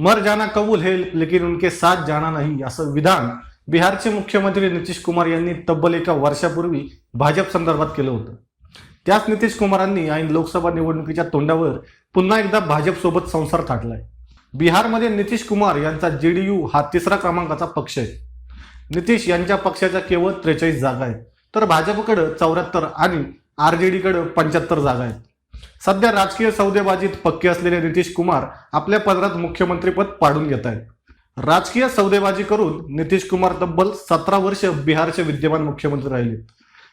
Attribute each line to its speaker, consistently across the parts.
Speaker 1: मर जाना कबूल है लेकिन उनके साथ जाना नाही असं विधान बिहारचे मुख्यमंत्री नितीश कुमार यांनी तब्बल एका वर्षापूर्वी भाजप संदर्भात केलं होतं. त्याच नितीश कुमारांनी ऐन लोकसभा निवडणुकीच्या तोंडावर पुन्हा एकदा भाजपसोबत संसार थाटलाय. बिहारमध्ये नितीश कुमार यांचा जेडीयू हा तिसरा क्रमांकाचा पक्ष आहे. नितीश यांच्या पक्षाच्या केवळ त्रेचाळीस जागा आहेत. तर भाजपकडं चौऱ्याहत्तर आणि आर जे डीकडं पंच्याहत्तर जागा आहेत. सध्या राजकीय सौदेबाजीत पक्के असलेले नितीश कुमार आपल्या पदरात मुख्यमंत्रीपद पाडून घेत आहेत. राजकीय सौदेबाजी करून नितीश कुमार तब्बल सतरा वर्ष बिहारचे विद्यमान मुख्यमंत्री राहिले.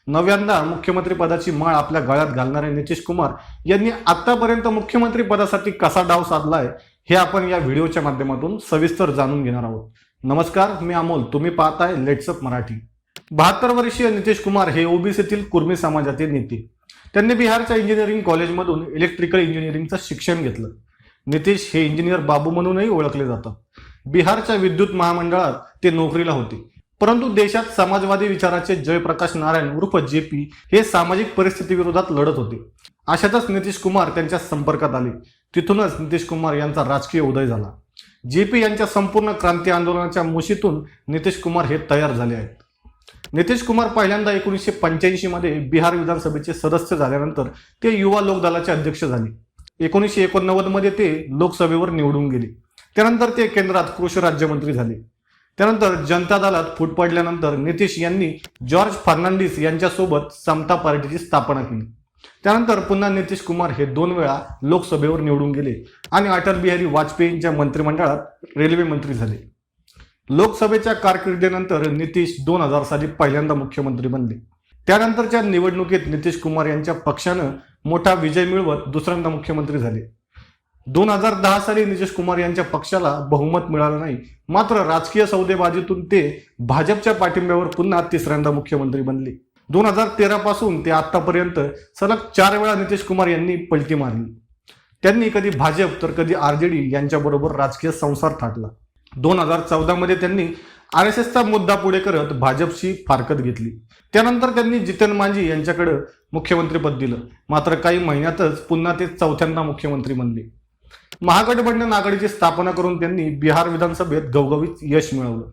Speaker 1: नव्यांदा मुख्यमंत्री पदाची माळ आपल्या गळ्यात घालणारे नितीश कुमार यांनी आतापर्यंत मुख्यमंत्री पदासाठी कसा डाव साधलाय हे आपण या व्हिडिओच्या माध्यमातून सविस्तर जाणून घेणार आहोत. नमस्कार मी अमोल. तुम्ही पाहताय लेट्सअप मराठी. बहात्तर वर्षीय नितीश कुमार हे ओबीसीतील कुर्मी समाजातील नेते. त्यांनी बिहारच्या इंजिनिअरिंग कॉलेजमधून इलेक्ट्रिकल इंजिनिअरिंगचं शिक्षण घेतलं. नितीश हे इंजिनियर बाबू म्हणूनही ओळखले जातात. बिहारच्या विद्युत महामंडळात ते नोकरीला होते. परंतु देशात समाजवादी विचाराचे जयप्रकाश नारायण उर्फ जे पी हे सामाजिक परिस्थितीविरोधात लढत होते. अशातच नितीश कुमार त्यांच्या संपर्कात आले. तिथूनच नितीश कुमार यांचा राजकीय उदय झाला. जे पी यांच्या संपूर्ण क्रांती आंदोलनाच्या मुशीतून नितीश कुमार हे तयार झाले आहेत. नितीश कुमार पहिल्यांदा एकोणीसशे पंच्याऐंशीमध्ये बिहार विधानसभेचे सदस्य झाल्यानंतर ते युवा लोक दलाचे अध्यक्ष झाले. एकोणीसशे एकोणनव्वदमध्ये ते लोकसभेवर निवडून गेले. त्यानंतर ते केंद्रात कृषी राज्यमंत्री झाले. त्यानंतर जनता दलात फूट पडल्यानंतर नितीश यांनी जॉर्ज फर्नांडिस यांच्यासोबत समता पार्टीची स्थापना केली. त्यानंतर पुन्हा नितीश कुमार हे दोन वेळा लोकसभेवर निवडून गेले आणि अटल बिहारी वाजपेयींच्या मंत्रिमंडळात रेल्वे मंत्री झाले. लोकसभेच्या कारकिर्दीनंतर नितीश दोन हजार साली पहिल्यांदा मुख्यमंत्री बनले. त्यानंतरच्या निवडणुकीत नितीश कुमार यांच्या पक्षानं मोठा विजय मिळवत दुसऱ्यांदा मुख्यमंत्री झाले. दोन हजार दहा साली नितीश कुमार यांच्या पक्षाला बहुमत मिळालं नाही मात्र राजकीय सौदेबाजीतून ते भाजपच्या पाठिंब्यावर पुन्हा तिसऱ्यांदा मुख्यमंत्री बनले. दोन हजार तेरा पासून ते आतापर्यंत सलग चार वेळा नितीश कुमार यांनी पलटी मारली. त्यांनी कधी भाजप तर कधी आरजेडी यांच्याबरोबर राजकीय संसार थाटला. दोन हजार चौदामध्ये त्यांनी आर एस एसचा मुद्दा पुढे करत भाजपशी फारकत घेतली. त्यानंतर त्यांनी जितेन मांझी यांच्याकडे मुख्यमंत्रीपद दिलं. मात्र काही महिन्यातच पुन्हा ते चौथ्यांदा मुख्यमंत्री बनले. महागठबंधन आघाडीची स्थापना करून त्यांनी बिहार विधानसभेत घवघवीत यश मिळवलं.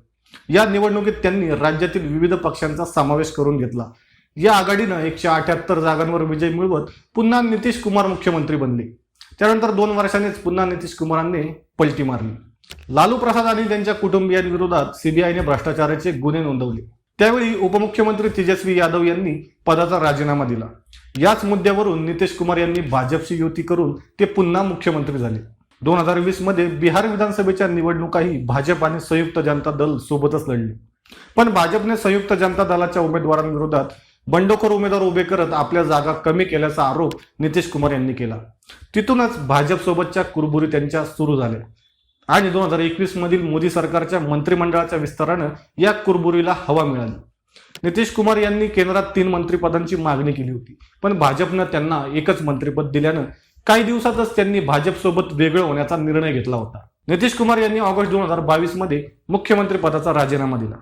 Speaker 1: या निवडणुकीत त्यांनी राज्यातील विविध पक्षांचा समावेश करून घेतला. या आघाडीनं एकशे अठ्याहत्तर जागांवर विजय मिळवत पुन्हा नितीश कुमार मुख्यमंत्री बनले. त्यानंतर दोन वर्षांनीच पुन्हा नितीश कुमारांनी पलटी मारली. लालू प्रसाद आणि त्यांच्या कुटुंबियांविरोधात सीबीआयने भ्रष्टाचाराचे गुन्हे नोंदवले. त्यावेळी उपमुख्यमंत्री तेजस्वी यादव यांनी पदाचा राजीनामा दिला. याच मुद्द्यावरून नितीश कुमार यांनी भाजपशी युती करून ते पुन्हा मुख्यमंत्री झाले. दोन हजार वीसमध्ये बिहार विधानसभेच्या निवडणुकाही भाजप आणि संयुक्त जनता दल सोबतच लढले. पण भाजपने संयुक्त जनता दलाच्या उमेदवारांविरोधात बंडखोर उमेदवार उभे करत आपल्या जागा कमी केल्याचा आरोप नितीश कुमार यांनी केला. तिथूनच भाजप सोबतच्या कुरबुरी त्यांच्या सुरू झाल्या. आणि दोन हजार एकवीस मधील मोदी सरकारच्या मंत्रिमंडळाच्या विस्तारानं या कुरबुरीला हवा मिळाली. नितीश कुमार यांनी केंद्रात तीन मंत्रिपदांची मागणी केली होती. पण भाजपनं त्यांना एकच मंत्रिपद दिल्यानं काही दिवसातच त्यांनी भाजपसोबत वेगळं होण्याचा निर्णय घेतला होता. नितीश कुमार यांनी ऑगस्ट दोन हजार बावीसमध्ये मुख्यमंत्री पदाचा राजीनामा दिला.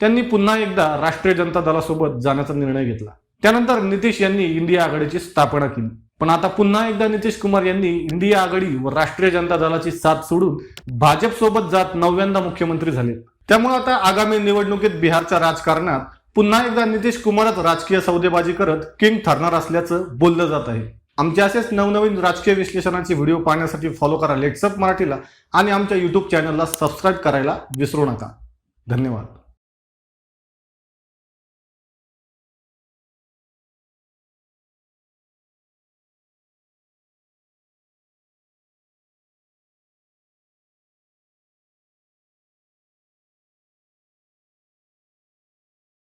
Speaker 1: त्यांनी पुन्हा एकदा राष्ट्रीय जनता दलासोबत जाण्याचा निर्णय घेतला. त्यानंतर नितीश यांनी इंडिया आघाडीची स्थापना केली. पण आता पुन्हा एकदा नितीश कुमार यांनी इंडिया आघाडी व राष्ट्रीय जनता दलाची साथ सोडून भाजप सोबत जात नवव्यांदा मुख्यमंत्री झाले. त्यामुळे आता आगामी निवडणुकीत बिहारच्या राजकारणात पुन्हा एकदा नितीश कुमारच राजकीय सौदेबाजी करत किंग ठरणार असल्याचं बोललं जात आहे. आमचे असेच नवनवीन राजकीय विश्लेषणाचे व्हिडिओ पाहण्यासाठी फॉलो करा. लेट्सअप मराठीला आणि आमच्या युट्यूब चॅनलला सबस्क्राईब करायला विसरू नका. धन्यवाद.